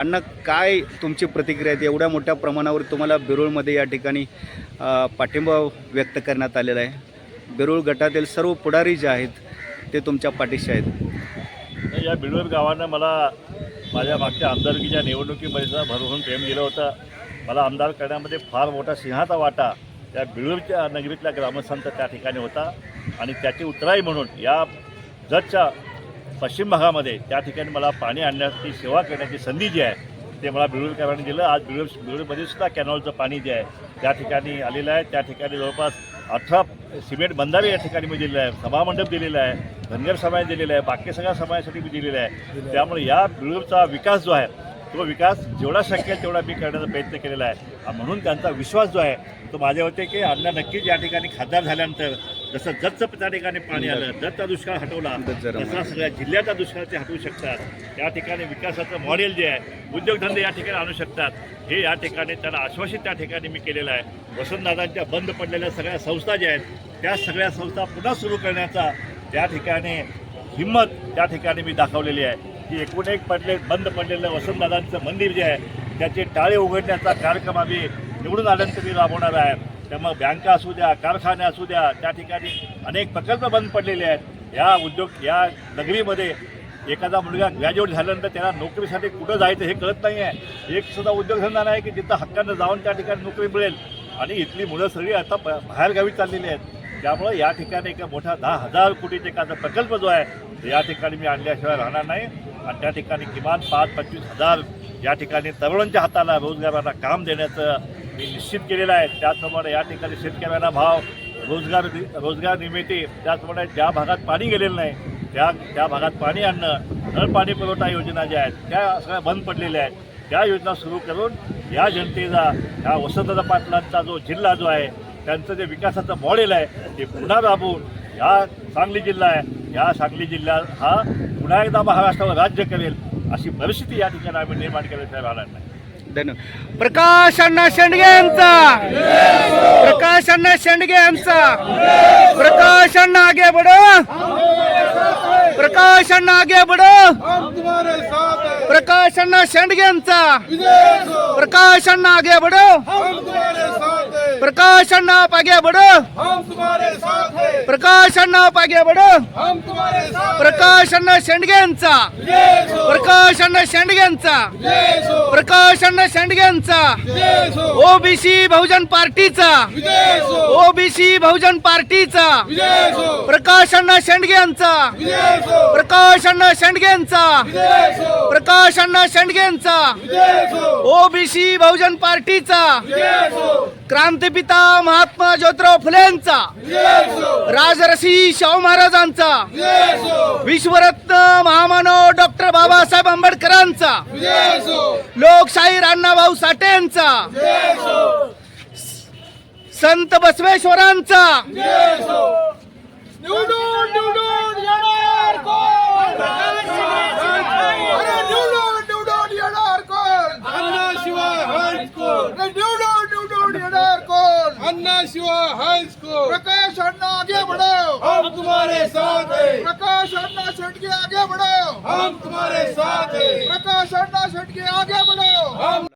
अण्णा काय तुमची प्रतिक्रिया आहे? एवढ्या मोठ्या प्रमाणावर तुम्हाला बेरूळमध्ये या ठिकाणी पाठिंबा व्यक्त करण्यात आलेला आहे. बेरूळ गटातील सर्व पुढारी जे आहेत ते तुमच्या पाठीशी आहेत. या बिडवर गावानं मला माझ्या मागच्या आमदारकीच्या निवडणुकीमध्ये भरभरून प्रेम दिलं होतं. मला आमदार करण्यामध्ये फार मोठा सिंहाचा वाटा त्या बिळूरच्या नगरीतल्या ग्रामस्थांचा त्या ठिकाणी होता. आणि त्याची उतराई म्हणून या जजच्या पश्चिम भागामध्ये त्या ठिकाणी मला पाणी आणण्याची सेवा करण्याची संधी जी आहे ते मला बिळूरकरांनी दिलं. आज बिळूर बिळूरमध्ये सुद्धा कॅनॉलचं पाणी जे आहे त्या ठिकाणी आलेलं आहे. त्या ठिकाणी जवळपास अठरा सिमेंट बंधारे या ठिकाणी मी दिलेलं आहे. सभामंडप दिलेलं आहे. धनगर समाज दिलेला आहे. बाकी सगळ्या समाजासाठी मी दिलेलं आहे. त्यामुळे या बिळूरचा विकास जो आहे तो विकास जेवढा शक्य आहे तेवढा मी करण्याचा प्रयत्न केलेला आहे. म्हणून त्यांचा विश्वास जो आहे तो माझ्यावरती की अण्णा नक्कीच या ठिकाणी खासदार झाल्यानंतर जसं जतचं त्या ठिकाणी पाणी आलं जतचा दुष्काळ हटवला तसा सगळ्या जिल्ह्याचा दुष्काळ ते हटवू शकतात. त्या ठिकाणी विकासाचं मॉडेल जे आहे उद्योगधंदे या ठिकाणी आणू शकतात. हे या ठिकाणी त्यांना आश्वासित त्या ठिकाणी मी केलेलं आहे. वसंतदादांच्या बंद पडलेल्या सगळ्या संस्था ज्या आहेत त्या सगळ्या संस्था पुन्हा सुरू करण्याचा त्या ठिकाणी हिंमत त्या ठिकाणी मी दाखवलेली आहे. की एकूण एक पडले बंद पडलेलं वसंतदादांचं मंदिर जे आहे त्याचे टाळे उघडण्याचा कार्यक्रम आम्ही निवडून आल्यानंतर मी राबवणार आहे. त्यामुळे बँका असू द्या कारखाने असू द्या त्या ठिकाणी अनेक प्रकल्प बंद पडलेले आहेत. या उद्योग या नगरीमध्ये एखादा मुलगा ग्रॅज्युएट झाल्यानंतर त्याला नोकरीसाठी कुठं जायचं हे कळत नाही आहे एक सुद्धा उद्योगधंदा नाही की जिथं हक्कानं जाऊन त्या ठिकाणी नोकरी मिळेल. आणि इथली मुलं सगळी आता प- बाहेरगावी चाललेली आहेत. त्यामुळं या ठिकाणी एक मोठा दहा हजार कोटीचा एखादा प्रकल्प जो आहे या ठिकाणी मी आणल्याशिवाय राहणार नाही. आणि त्या ठिकाणी किमान पाच पंचवीस हजार या ठिकाणी तरुणांच्या हाताला रोजगाराला काम देण्याचं मी निश्चित केलेलं आहे. त्याचप्रमाणे या ठिकाणी शेतकऱ्यांना भाव रोजगार रोजगार निर्मिती त्याचप्रमाणे ज्या भागात पाणी गेलेलं नाही त्या त्या भागात पाणी आणणं नळ पाणी पुरवठा योजना ज्या आहेत त्या सगळ्या बंद पडलेल्या आहेत. त्या योजना सुरू करून या जनतेचा ह्या वसंतदा पाटलांचा जो जिल्हा जो आहे त्यांचं जे विकासाचं मॉडेल आहे ते पुन्हा राबवून या सांगली जिल्हा आहे या सांगली जिल्हा हा पुन्हा एकदा महाराष्ट्रावर राज्य करेल अशी परिस्थिती या ठिकाणी आम्ही निर्माण केल्याशिवाय राहणार नाही. धन्यवाद प्रकाश अण्णा शेंडगे यांचा प्रकाश अण्णा शेंडगे यांचा प्रकाश अण्णा आगे बढो प्रकाश अण्णा आगे बढो हम तुम्हारे साथ हैं प्रकाश अण्णा शेंडगे यांचा विजय सो प्रकाश अण्णा प्रकाश अण्णा तुम्हारे साथ प्रकाश अण्णा शेंडगे यांचा प्रकाश अण्णा शेंडगे यांचा प्रकाश अण्णा शेंडगे यांचा ओबीसी बहुजन पार्टीचा. ओबीसी बहुजन पार्टीचा. प्रकाश अण्णा शेंडगे यांचा प्रकाश अण्णा शेंडगे यांचा प्रकाश अण्णा शेंडगे यांचा ओबीसी बहुजन पार्टीचा. क्रांतिपिता महात्मा ज्योतिराव फुलेंचा. राजरसी शाहू महाराजांचा. विश्वरत्न महामानव डॉक्टर बाबासाहेब आंबेडकरांचा. लोकशाही अण्णाभाऊ साठेंचा. विजय संत बसवेश्वरांचा. कोण अण्णाशिवाय हायच कोण प्रकाश अण्णा आगे बढ़ो हम तुम्हारे साथ हैं. प्रकाश अण्णा शेटके आगे बढ़ो हम तुम्हारे साथ हैं. प्रकाश अण्णा शेटके आगे बढ़ो हम